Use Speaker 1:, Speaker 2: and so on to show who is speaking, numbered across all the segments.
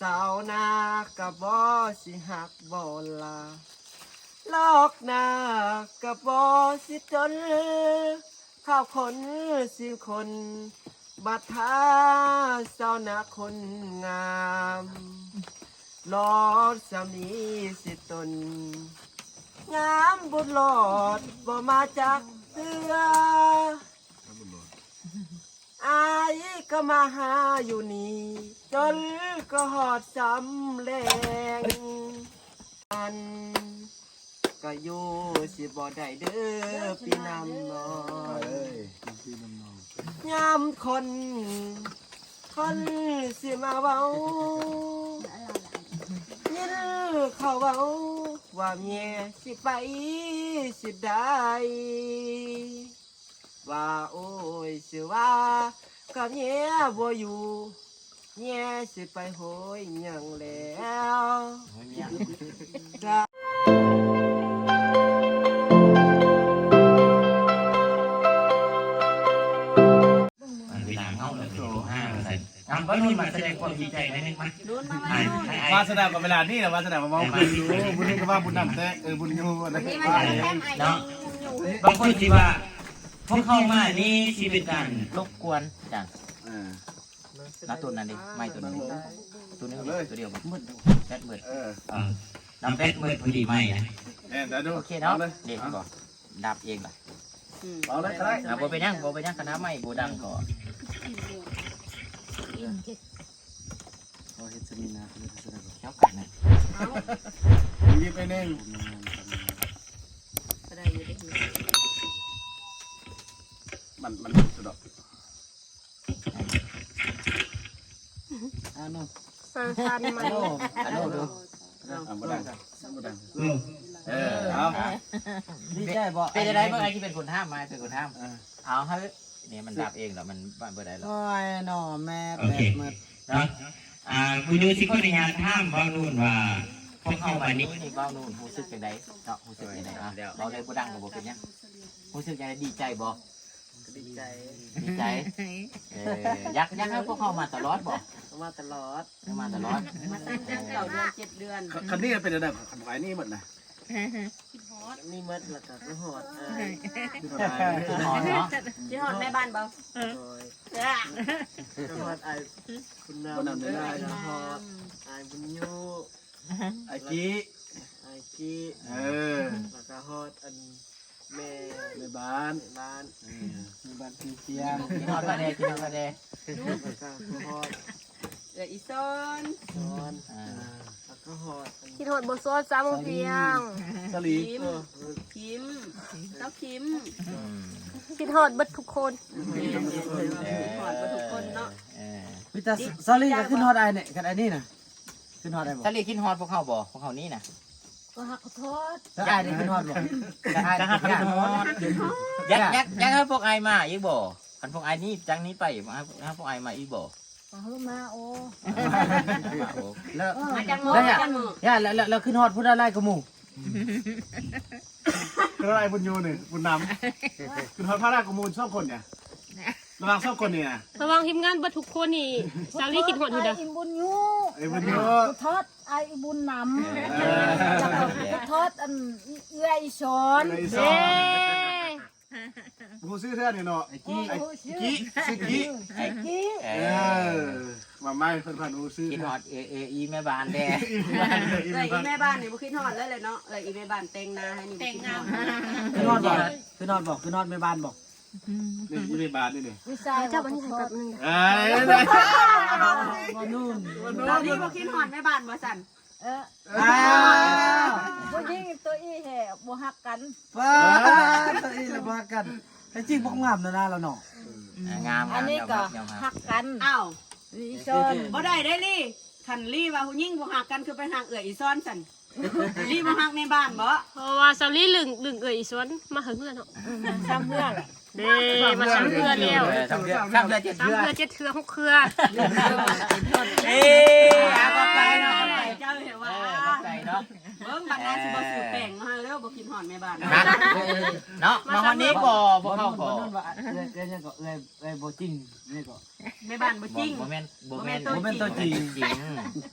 Speaker 1: สาวนากะบ่สิหักบ่ลาลอกนากะบ่สิจนข้าวคนสิคนบัดท้าสาวนาคนงามลอดสามีสิตน งามบุญหลอดบ่มาจากเสืออา ก็มาหาอยู่นี่ จนก็หอดสำแรงอันก็อยู่สิบ่ได้เด้อพี่นำน้อยยามคน คนสิมาเว้ายินเขาเว้าว่าเมียสิไปสิได้ ว่าโอ้ยสิว่ากับเมียบ่อยู่เมียสิไปโหยหยังแล้วจะ
Speaker 2: เวลาเข้าเลยถึงห้าเปอร์เซ็นต์ทำก็นุ่นมาแสดงความดีใจในนึกมั้ย
Speaker 3: รุ่นมา
Speaker 2: ไอ้
Speaker 3: ไว้นู่น
Speaker 2: ไอ้ไอ้
Speaker 4: วาสนากับเวลานี่แหละวาสนากับเมาคืนอยู่บุญนี่ก็ว่าบุญนำแท้เออบุญยูอะไร
Speaker 3: นี่มันจะแคมไอ้
Speaker 2: เนาะบางคนที่ว่า พวกเข้ามานี่ชีวิตการรบกวนจัง
Speaker 4: อ่า
Speaker 2: นับตัวนั้นดิไม่ตัวนี้ตัวนี้ตัวเดียวมืดแปดมืด
Speaker 4: เออ
Speaker 2: เออน้ำแปดมืดพอดีไหมนะ
Speaker 4: เออแต่ดู
Speaker 2: โอเคเนาะ
Speaker 4: เลย
Speaker 2: เด็กก่อนดับเองล่ะ
Speaker 4: เอาเลยก็ได้
Speaker 2: อ่าโบไปนั่งโบไปนั่งคณะไม่โบดังก่อน
Speaker 4: โอ้เฮ็ดสมินาคือสนา
Speaker 2: เช้ากันนะ
Speaker 4: ยิบไปหนึ่ง
Speaker 3: ก็ได้อยู่ได้อยู่
Speaker 4: มันมันสุดอกอ่าโน่
Speaker 5: สันสันมัน
Speaker 2: ฮัลโหลดู
Speaker 4: อ่าบุญดังบุญดังเออเอา
Speaker 1: ดีใจบ่
Speaker 2: เป็นอะไรเมื่อไงที่เป็นคนห้ามมาเป็นคนห้ามเอาเฮ้เนี่ยมันดับเองเหรอมันบ้านเบอร์ใดเหรอ
Speaker 1: โอ้ยหน่อแม่
Speaker 2: โอ
Speaker 1: แบ
Speaker 2: เค
Speaker 1: บมืด
Speaker 2: นะอ่าคุณดูสิคนในงานห้ามว่านู่นว่าพวกเข้ามานี่นี่บ้านู่นรู้สึกยังไงเนาะรู้สึกยังไงอะเราเลยบ่ดังกับบ่เป็นยังรู้สึกยังไงดีใจบ่
Speaker 1: ดีใจ
Speaker 2: ดีใจเอออยากอยากให้พวกเข้ามาตลอดบ่
Speaker 1: มาตลอด
Speaker 2: ให้มาตลอด
Speaker 3: มาตั้งแต่เก่าเดือนเจ็ดเดือน
Speaker 4: คันนี้เป็นอะไรคันไฟนี่หมดนะ
Speaker 1: นี่มืดแล้วก็คือหอดอาย
Speaker 2: คือหอนเนาะ
Speaker 3: ที่หอดแม่บ้านเบา
Speaker 1: โอ้ยคือหอดอายคุณนำได้ก็หอดอายบุญยู
Speaker 4: ไอ้กี้
Speaker 1: อายกี้
Speaker 4: เออ
Speaker 1: แล้วก็ฮอดอัน แม่
Speaker 4: ในบ้าน
Speaker 1: บ้านมีบ้านพี่เสียง
Speaker 2: กินฮอดมาเด้กินฮอดมาเด้
Speaker 1: แล้วก็ฮอด
Speaker 3: เอืออีซอน
Speaker 1: นอน
Speaker 2: อ่า
Speaker 1: แล้วก็ฮอดอัน
Speaker 5: คิดหดบทสวดซ้ำเพียง
Speaker 4: สลี
Speaker 3: คิม
Speaker 1: เออ
Speaker 3: คิมเจ้าคิม
Speaker 2: อืม
Speaker 5: คิดหดเบัดทุกคน
Speaker 3: หอดมาทุกคนเนาะ
Speaker 2: เออ
Speaker 1: พี่ตาซอรี่ก็ขึ้นฮอดไอเนี่ยกันไอ้นี่น่ะขึ้นฮอดไอบ่
Speaker 2: ถ้าเรียกกินฮอดพวกเข้าบ่พวกเข้านี่นะ
Speaker 3: ก็หักโทษ
Speaker 1: แล้วไอนี่ขึ้นฮอดบ่ไอ
Speaker 2: จะหักกินฮอด ยักยักยักให้พวกไอมาอีกบ่คันพวกไอนี่จังนี้ไปมาให้พวกไอมาอีกบ่
Speaker 3: มาฮือมาโอ้
Speaker 1: แล้ว
Speaker 3: มาจังโม
Speaker 1: แล้วเนี่ย
Speaker 3: จังโม
Speaker 1: ย่าแล้วแล้วแล้วขึ้นฮอดพูดอะไรกับหมู่
Speaker 4: คืออะไรบุญยูนี่บุญนำคือทอดผ้ารากูมูลสองคนเนี่ย ระวังสองคนนี่นะ
Speaker 5: ระวังทีมงานเบัดทุกคนนี่สาลีคิดหดอยู่เด้อ
Speaker 6: ไอ้บุญยู
Speaker 4: ไอ้บุญยู
Speaker 6: ทอดไอ้บุญนำ
Speaker 4: เออ
Speaker 6: แล้วก็ทอดอันเอื้อยช้อน
Speaker 4: ไอ้สอ
Speaker 5: เด้
Speaker 4: งบูซื้อเท่านี่เนาะไอ้กี้ไอ้กี้ซื้อกี้
Speaker 2: ไอ้
Speaker 6: กี้
Speaker 2: เอ
Speaker 4: เอ
Speaker 2: อ
Speaker 4: อมาไม่เพิ่นพันอูซื้อ
Speaker 2: กินฮอดเอเออีแม่บ้านแด
Speaker 3: เลยอีแม่บ้านนี่บุคิดหอดเลยเลยเนาะเลยอีแม่บ้านเต็งนาให้นี่แต่งงาม
Speaker 1: ขึ้นฮอดบ่ขึ้นฮอดบ่ขึ้นฮอดแม่บ้านบ่
Speaker 4: นี่อยู่ในบาทนี่นี่
Speaker 6: วิสัย
Speaker 5: เจ้าวันนี้ใส่แบบนึง
Speaker 4: เอ้ย
Speaker 1: บ่นู่น
Speaker 3: ตอนนี้บุคิดหอดแม่บ้านบ่สั่น
Speaker 6: เออ
Speaker 1: อ้าว
Speaker 6: ผู้หญิงตัวอีแห่บ่ฮักกัน
Speaker 1: ฟ้าตัวอีละบ่กันไอ้จริงบ่งามนะนะแล้วเนาะ
Speaker 2: งาม
Speaker 6: อันนี้ก็
Speaker 2: ยอม
Speaker 6: ฮักกัน
Speaker 3: อ้าว
Speaker 6: วิช้อน
Speaker 3: บ่ได้ได้ลี่คันลี่ว่าผู้หญิงบ่หักกันคือไปหักเอืออีซอนสั่นลี่บ่หักในบ้านบ่
Speaker 5: เพราะว่าสาลีลึงลึงเอ่ยอีสวนมาหึงแล้วเนาะ
Speaker 6: ซ้ำเพื่อน
Speaker 5: เด้มาซ้ำเพื่อแล้ว
Speaker 2: ทำเดือดทำเดือดเจ็ด
Speaker 5: ซ้ำ
Speaker 2: เดือ
Speaker 5: เพื่อ
Speaker 2: ด
Speaker 5: เจ็ดเทือหกเครือ
Speaker 2: เอ้ยอาก็ไปเนาะ
Speaker 3: เจ้าเห็นว่า
Speaker 2: ใจเนาะ
Speaker 3: เบิ่งบัดนั้นสิบ่ซื้อแป้งมาแล้วบ่กินหอดแม่บ้าน
Speaker 2: นะเนาะมาวันนี้บ่พวกเขา
Speaker 1: บ่
Speaker 2: บ่
Speaker 1: นู่นว่าเอ้ยเอ้ยเนี่ยก็เอ้ยเอ้ยบ่จริงนี่ก็
Speaker 3: แม่บ้านบ่จริง
Speaker 2: โมเมนต์โมเมนต์
Speaker 3: บ่แม่นตัวจริง
Speaker 2: จริง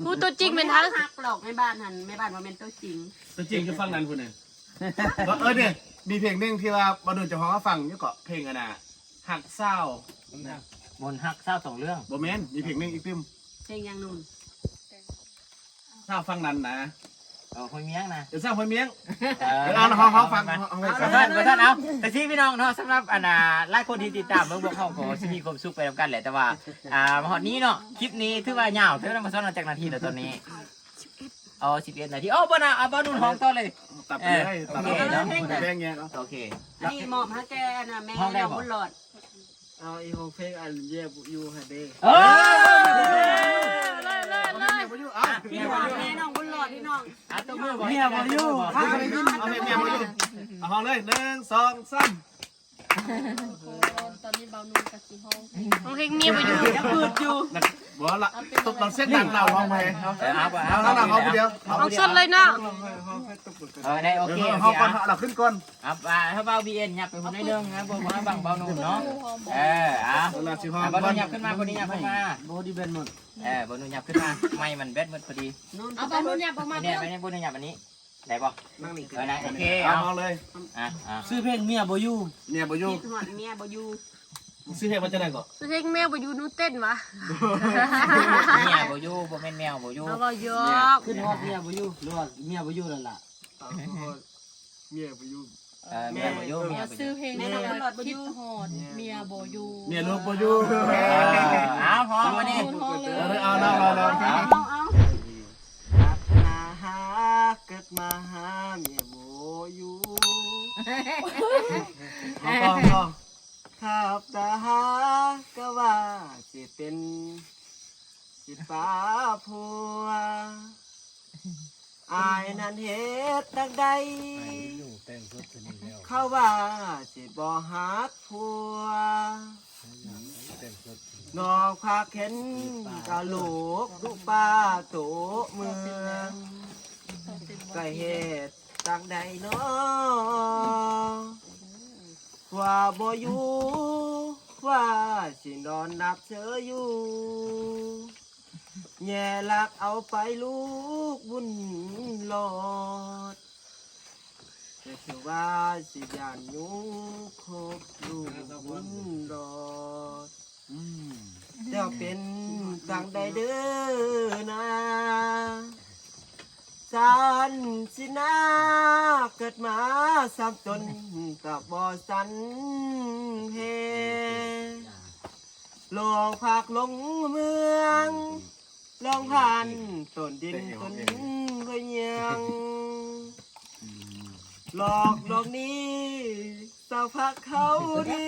Speaker 5: ผู้ตัวจริงเป็นทั้ง
Speaker 3: หักหลอกแม่บ้านหันแม่บ้านบ่แม่นตัวจริง
Speaker 4: ตัวจริงคือฟังนั้นคุณเนี่ยเออเนี่ย มีเพลงหนึงที่ว่าบอดูเจะฮ้าของฟังอยู่เกาะเพลงอะนะหักเศร้าม
Speaker 2: นต์ฮักเศร้าสองเรื่อง
Speaker 4: โบแมนมีเพลงหนึงอีกตึม
Speaker 3: เพลงยังนู่น
Speaker 4: ถ้าฟังนั้นนะ
Speaker 2: เออคนเมียงนะ
Speaker 4: เดี๋ยวสร้างคนเมียง
Speaker 2: เอ
Speaker 4: เดี๋ยวเอาเขาเขาฟังเอา
Speaker 2: เอา
Speaker 4: ให้
Speaker 2: ขอ
Speaker 4: ฟัง
Speaker 2: โทษขอโทษเอาแต่ที่พี่น้องเนาะสำหรับอันน่ะหลายคนที่ติดตามเบิ่งพวกเขาก็สิมีความสุขไปนำกันแหละแต่ว่าอ่ามาฮอดนี้เนาะคลิปนี้ถือว่ายาวถือว่ามาซ้อนจากนาทีแล้วตอนนี้อ๋อ11นาทีอ๋อบ่น่ะเอาบ่นุ่นห้องต่อเลย
Speaker 4: ตัดไปเลย ตัดไป
Speaker 2: โอเค
Speaker 4: เลย
Speaker 2: เนาะ
Speaker 4: เพลงเงี้ยเนาะ
Speaker 2: โอเค
Speaker 3: อันนี้มอบให้แกน่ะแม่
Speaker 2: ห้องได้
Speaker 3: น้อง
Speaker 2: บ่
Speaker 3: บุญหลอด
Speaker 1: เอาอีของเพลงอันเย่อยู่ฮะเด้
Speaker 2: เออ
Speaker 5: เลยเลยเลย
Speaker 4: เอา
Speaker 3: พี่น้องแม่น้องบุญหลอดพี่น้อง
Speaker 2: อะตัวมือบ่
Speaker 1: เมียบ่อยู่
Speaker 4: เอาเพลงเอาเพลงเมียมาอยู่เอาห้องเลยหนึ่งสองสาม
Speaker 6: ตอนนี้เบานุ่มกับสีห้อง
Speaker 5: ของเพลงเมียบ่อยู่
Speaker 3: จะปืดอยู่
Speaker 4: นั่น บอกละตบเราเส้นดังเราลองไปเอา
Speaker 2: เออเอาบ่
Speaker 4: เอาเอาเอาคนเดียว
Speaker 5: เอาสดเลยเนาะ
Speaker 2: เออได้โอ
Speaker 4: โอ
Speaker 2: เค
Speaker 4: เค
Speaker 2: โอ
Speaker 4: เอา
Speaker 2: เค
Speaker 4: ก่อน
Speaker 2: อะ
Speaker 4: เอาเราขึ้นก่อน
Speaker 2: อะอ่าถ้าเบา BN ยับไปคนได้เรื่องนะบ่บ่ให้บังเบาหนุ่มเนาะเอออะ
Speaker 4: เอาละสิห้อง
Speaker 2: อะบอลนุ่นยับขึ้นมาคนนี้ยับขึ้นมา
Speaker 1: โบดีเบนหมด
Speaker 2: เออบอลนุ่นยับขึ้นมาไม่มันแบดหมดพอดี
Speaker 3: นู่น
Speaker 6: เอาเบานุ่มเนี่ยประมาณ
Speaker 2: เนี่ยไปเนี่ยบอลนุ่นยับอันนี้ได้ป่ะ
Speaker 1: นั่งนี่
Speaker 2: เออนะโอเค
Speaker 4: เอา
Speaker 2: เอา
Speaker 4: ห้องเลย
Speaker 2: อะอะ
Speaker 1: ซื้อเพลงเมียบ่อยู่
Speaker 4: เนี่ยบอยู่
Speaker 3: คิดฮอดเมียบ่อยู่
Speaker 4: ซื้อเพลงมาจะไหนก่อน
Speaker 5: เพลงแมวบ่อยู่หนูเต้นวะ
Speaker 2: เมียบ่อยู่บ่แม่นแมวบ่อยู่
Speaker 5: เอาบ่ยอก
Speaker 1: ขึ้นฮอดเมียบ่อยู่หรือว่าเมียบ่อยู่นั่นล่ะเมียบ่อยู่
Speaker 2: เออเมียบ่อยู่เมียบ่อยู่
Speaker 6: ซื้อเพลง
Speaker 3: แม่น้องบุญหลอดบ่อ
Speaker 6: คิด
Speaker 3: ยู่
Speaker 6: ฮอดเมียโบอยู
Speaker 4: เนี่ยลูกบอยู่
Speaker 2: เออเอาพอมานี่
Speaker 6: ห้องเลย
Speaker 4: เอาเอาเอาเอาเอา
Speaker 3: เอาเอา
Speaker 1: หักมาหาเกิดมาหาเมียบ่อยู่
Speaker 4: เอาพอพอ
Speaker 1: ขับตาหาก็ว่าสิเป็นสิป้าผัวอายนั้นเฮ็ดตักใดเขาว่าสิบ่ฮักผัวนอกพาเข็นกะโหลกลูกป้าโตเมืองก็เฮ็ดตักใดเนาะ ว่าบ่อยู่ว่าสินอนนับเธออยู่แย่ลักเอาไปลูกบุญหลอดแต่ถือว่าสิยานอยุครบลูกบุญหลอดเจ้าเป็นต่างใดเด้อนะ สันสินาเกิดมาสามตนกับบ่อสันเพลองภาคลงเมือง ลองผ่านต้นดินต้นพะเยียงหลอกหลอกนี้สาวพักเขาดี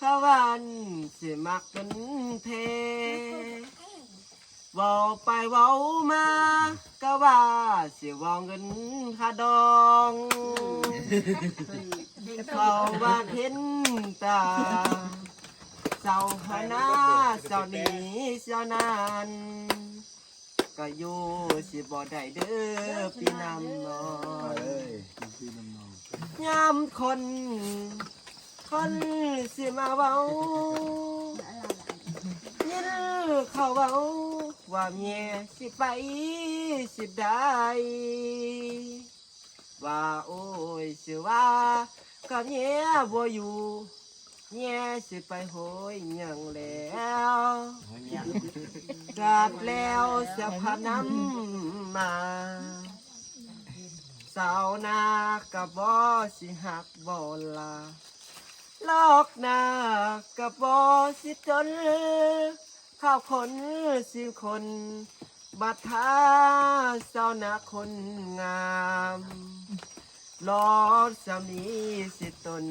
Speaker 1: ข้าวันสิมักเป็นเท เว้าไปเว้ามาก็ว่าสิเวาเงินค่าดองเขาว่าเห็นตาเจ้าหน้าเจ้านี้เจ้านานก็อยู่สิบ่ได้เด้อพี่นำนอนยามคน คนสิมาเว้ายินเขาเว้า ว่าเมียสิไปสิได้ว่าโอ้ยสิว่ากับเมียบ่อยู่เมียสิไปโหยหยังแล้วกลับแล้วเสียพาน้ำมาสาวนากับบ่สิหักบ่ลาลอกหน้ากับบอสิจน ข้าวคนสิคน บัดท้าเศร้านาคนงามลอดสามีสิตน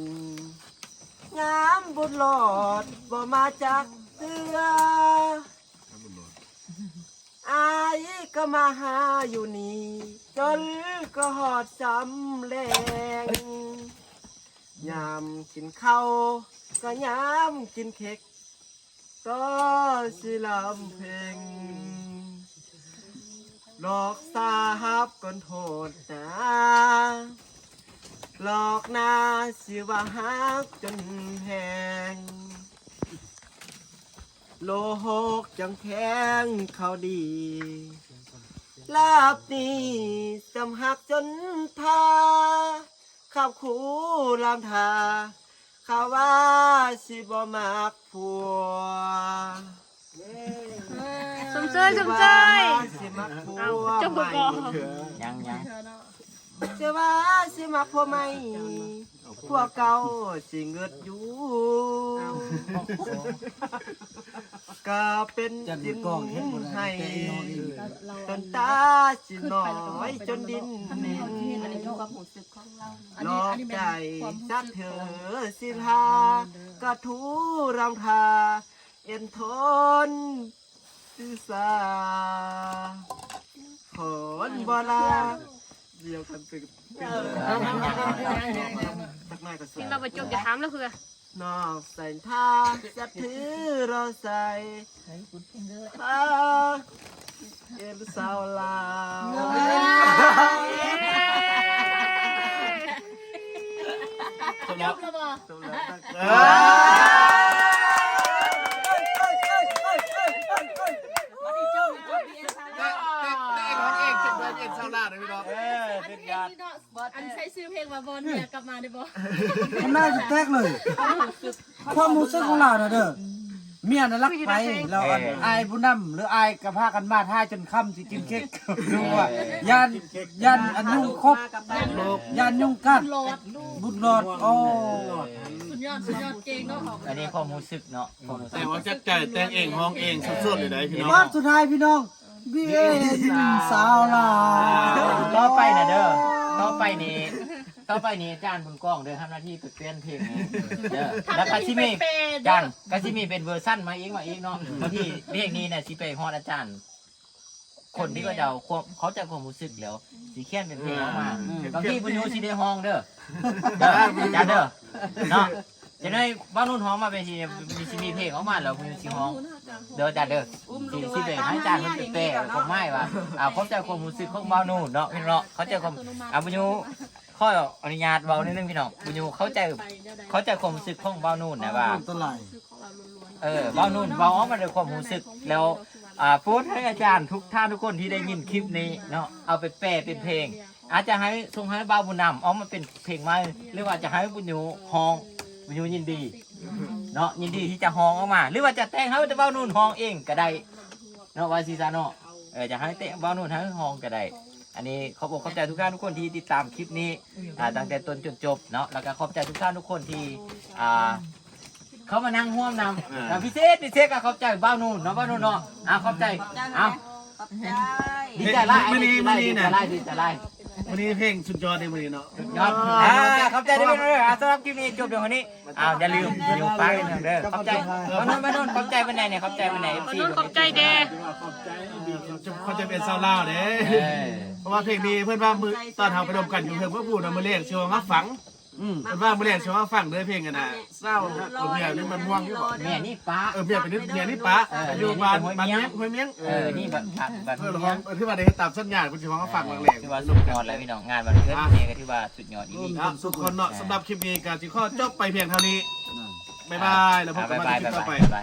Speaker 1: งามบุญหลอดบ่มาจากเตืออายก็มาหาอยู่นี่จนก็หอดสำแรงยามกินข้าวก็ยามกินเค้ก ก็สิลำเพลงหลอกสาฮับก่อนโทษนะหลอกนาสิว่าฮักจนแหงโลหกจังแข็งเขาดี ลาบนี้สำหักจนทาข้าวคูลามทา ข้าว่าสิบ่มักผัว
Speaker 5: สมเสยสมเสย
Speaker 1: สิมักผัว
Speaker 5: เอาจบบ่ก่อน
Speaker 2: ยังยัง
Speaker 1: จะว่าสิมักผัวไหมผัวเก่าสิเงิดอยู่ ก็เป็นดินให้จนตาสิน้อยจนดินนิน
Speaker 3: อันนี้ก็หูสึกของเรา
Speaker 1: ลอกใจสักเธอสิลาก็ทูรำทาเอ็นทนสิสาขอนบลาเดียวกันเป็นสักหน่อยก็สว
Speaker 5: นี่
Speaker 1: ย
Speaker 5: เราไปจบจะถามแล้วคือ น
Speaker 1: อกใส่ทาจะถือเราใส่ผ้าเอ็นสาวลาว
Speaker 6: จบแล้วบ่
Speaker 1: จบแล้วตั้ง
Speaker 4: เออแต่แต่เองของเองจะเป็นเองชาวนาเลยพี่น้อง
Speaker 2: เออเป็นยอด
Speaker 6: อันใช้ซื้อเพลงมาบอลเนี่ยกลับมาได้บ่
Speaker 7: มันน่าจะแตกเลย ความรู้สึกของเราน่ะเด้อเมียน่ะรักไปเราอันอายผู้นำหรืออายกับพากันมาท่าจนค่ำสิกินเค้กดูว่ายันยันอันยุ่งครบยันยุ่งกัด
Speaker 6: โหลด
Speaker 7: บุญรอดโอ้
Speaker 6: สุดยอดสุดยอดเก่งเนาะ
Speaker 2: อันนี้ความรู้สึกเนาะความรู้สึ
Speaker 4: แต่
Speaker 2: ก
Speaker 4: ว่าจัดใจแต่งเองห้องเองสุดๆเลยนะพี่น้อง
Speaker 7: ว่าสุดท้ายพี่น้องเบียสาวลาว
Speaker 2: ต่อไปนะเด้อ ต่อไปนี่ต่อไปนี่อาจารย์บุญกล้องเด้อทำหน้าที่ไปเปลี่ยนเพลงนี้เด้อแล้วก็สิมีอาจารย์ก็สิมีเป็นเวอร์ชั่นมาเองมาเองเนาะบางทีเพลงนี้เนี่ยสิไปฮอดอาจารย์ คนที่ก็จะเอาความเขาจะความรู้สึกแล้วสิเขียนเป็นเพลงออกมาบางทีบุญยูสิได้ห้องเด้อเด้ออาจารย์เด้อเนาะ จะได้บ้านนุ่นห้องมาเป็นสิมีสิมีเพลงออกมาแล้วบุญยูสิห้องเด้ออาจารย์เด้อสิสิไปให้อาจารย์มันเป็นแปลผมไม่ว่าอ่าเขาใจความรู้สึกของบ้านนุ่นเนาะพี่เนาะเขาใจความอ่าบุญยูข้ออนุญาตเบานิดนึงพี่น้องบุญยูเข้าใจเข้าใจความรู้สึกของบ้านนุ่นนะว่าเออเบานนุ่นเบาออกมาด้วยความรู้สึกแล้วอ่าพูดให้อาจารย์ทุกท่านทุกคนที่ได้ยินคลิปนี้เนาะเอาไปแปลเป็นเพลง อาจจะให้ทรงให้เบาบุญนำเอามาเป็นเพลงใหมหรือว่าจะให้บุญยูฮอง บุญยูยินดี เนาะยินดีที่จะฮองออกมา หรือว่าจะแต่งให้เบานุ่นฮองเองก็ได้เนาะว่าซีซาเนาะเออจะให้แต่งเบานุ่นให้ฮองก็ได้ อันนี้ขอบอกขอบใจทุกท่านทุกคนที่ติดตามคลิปนี้อ่าตั้งแต่ต้นจนจบเนาะแล้วก็ขอบใจทุกท่านทุกคนที่อ่าเขามานั่งห่วมนำแล้วพิเศษพิเศษก็ขอบใจบ้าวนู่นเนาะบ้าวนู่นเนาะอะขอบใจเอ้า
Speaker 3: ขอบใจ
Speaker 2: ดีใจไล่ดีใจไล่ดีใจไล่ดีใจไล่
Speaker 4: วันนี้เพลงสุดยอดในวันนี้เนาะ
Speaker 2: ยอดอ่าขอบใจด้วยเลยอะสำหรับคลิปนี้จบเดี๋ยววันนี้อ้าวอย่าลืมอยู่ป้ายกันเด้อขอบใจบ้าวนู่นบ้าวนู่นขอบใจวันไหนเนี่ยขอบใจวันไหน
Speaker 5: วันนู้นขอบใจแด
Speaker 4: เขาจะเป็นชาวลาวเด้
Speaker 2: เออ
Speaker 4: เพราะว่าเพลงนี้เพื่อนว่ามือตอนทำไปดมกันอยู่เพื่อนเพื่อพูดเอามาเรียกชวนมาฝัง
Speaker 7: อืม
Speaker 4: เพื่อนว่ามาเรียกชวนมาฝังด้วยเพลงกันนะเศร้าเออเมียนี่มันม่วงอยู่บ่
Speaker 2: แม่นี่ป้า
Speaker 4: เออเมียเป็นนิดเมียนี่ป้าอยู่บ้านบ้านเมียงห้วยเมียง
Speaker 2: เออนี่แบบแบบ
Speaker 4: เออ
Speaker 2: นี้
Speaker 4: ร้องที่ว่าได้ตามสัญญาณคุณชวนมาฝังแรง
Speaker 2: ที่ว่าสุดยอดเลยพี่น้องงานวันเกิดนี่ก็ที่ว่าสุดยอดอีก
Speaker 4: สุดคนเนาะสำหรับคลิปนี้การจีข้อจบไปเพียงเท่านี้บ๊ายบายแล้วพบกันใหม่คลิปต่อไป